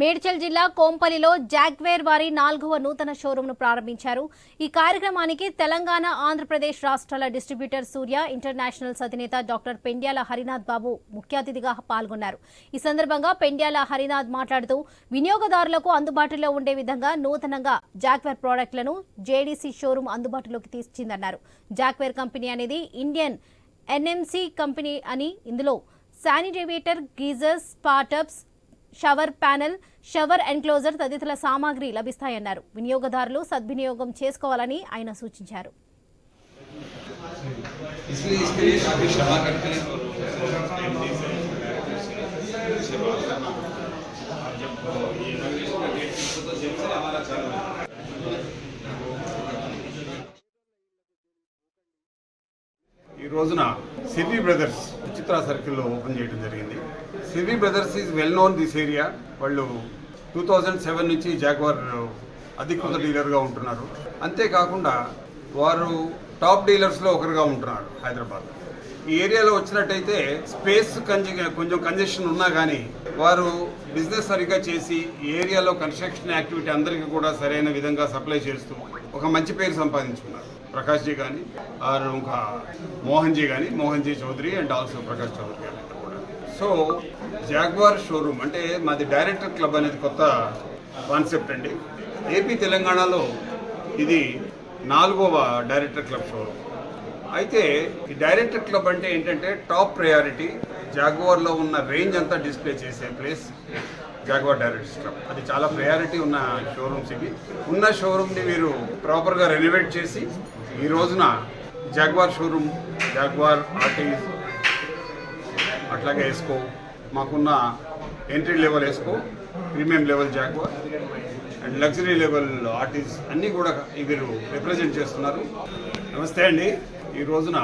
మేడ్చల్ జిల్లా కోంపల్లిలో జాగ్వేర్ వారి నాలుగవ నూతన షోరూంను ప్రారంభించారు. ఈ కార్యక్రమానికి తెలంగాణ ఆంధ్రప్రదేశ్ రాష్ట్రాల డిస్ట్రిబ్యూటర్ సూర్య ఇంటర్నేషనల్స్ అధినేత డాక్టర్ పెండ్యాల హరినాథ్ బాబు ముఖ్య అతిథిగా పాల్గొన్నారు. ఈ సందర్భంగా పెండ్యాల హరినాథ్ మాట్లాడుతూ వినియోగదారులకు అందుబాటులో ఉండే విధంగా నూతనంగా జాగ్వేర్ ప్రోడక్ట్లను జేడీసీ షోరూం అందుబాటులోకి తీసుకొచ్చిందన్నారు జాగ్వేర్ కంపెనీ అనేది ఇండియన్ ఎన్ఎంసీ కంపెనీ అని ఇందులో sanitaryware geysers startups shower panel shower enclosure తదితర సామాగ్రి లభిస్తాయన్నారు వినియోగదారులు సద్వినియోగం చేసుకోవాలని ఆయన సూచించారు इसलिए ఈ రోజున సివి బ్రదర్స్ చిత్ర సర్కిల్లో ఓపెన్ చేయడం జరిగింది. CV brothers is well known this area. వాళ్ళు టూ థౌజండ్ సెవెన్ నుంచి జాగ్వార్ అధికృత డీలర్గా ఉంటున్నారు. అంతేకాకుండా వారు టాప్ డీలర్స్లో ఒకరుగా ఉంటున్నారు హైదరాబాద్. ఈ ఏరియాలో వచ్చినట్టయితే స్పేస్ కంజ కొంచెం కంజెషన్ ఉన్నా కానీ వారు బిజినెస్ సరిగ్గా చేసి ఈ ఏరియాలో కన్స్ట్రక్షన్ యాక్టివిటీ అందరికీ కూడా సరైన విధంగా సప్లై చేస్తూ ఒక మంచి పేరు సంపాదించుకున్నారు. ప్రకాష్ జీ కానీ ఆర్ ఇంకా మోహన్ జీ కానీ మోహన్ జీ చౌదరి అండ్ ఆల్సో ప్రకాష్ చౌదరి గారు కూడా. సో జాగ్వార్ షోరూమ్ అంటే మాది డైరెక్టర్ క్లబ్ అనేది కొత్త కాన్సెప్ట్ అండి. ఏపీ తెలంగాణలో ఇది నాలుగవ డైరెక్టర్ క్లబ్ షోరూమ్. అయితే ఈ డైరెక్టర్ క్లబ్ అంటే ఏంటంటే టాప్ ప్రయారిటీ జాగ్వార్లో ఉన్న రేంజ్ అంతా డిస్ప్లే చేసే ప్లేస్ జాగ్వార్ డైరెక్టర్స్ క్లబ్. అది చాలా ప్రయారిటీ ఉన్న షోరూమ్స్ ఇవి. ఉన్న షోరూమ్ని మీరు ప్రాపర్గా రెనోవేట్ చేసి ఈ రోజున జాగ్వార్ షోరూమ్ జాగ్వార్ ఆర్టీస్ అట్లాగే వేసుకో మాకున్న ఎంట్రీ లెవెల్ వేసుకో premium level Jaguar and luxury level artist అన్నీ కూడా వీరు రిప్రజెంట్ చేస్తున్నారు. నమస్తే అండి. ఈ రోజున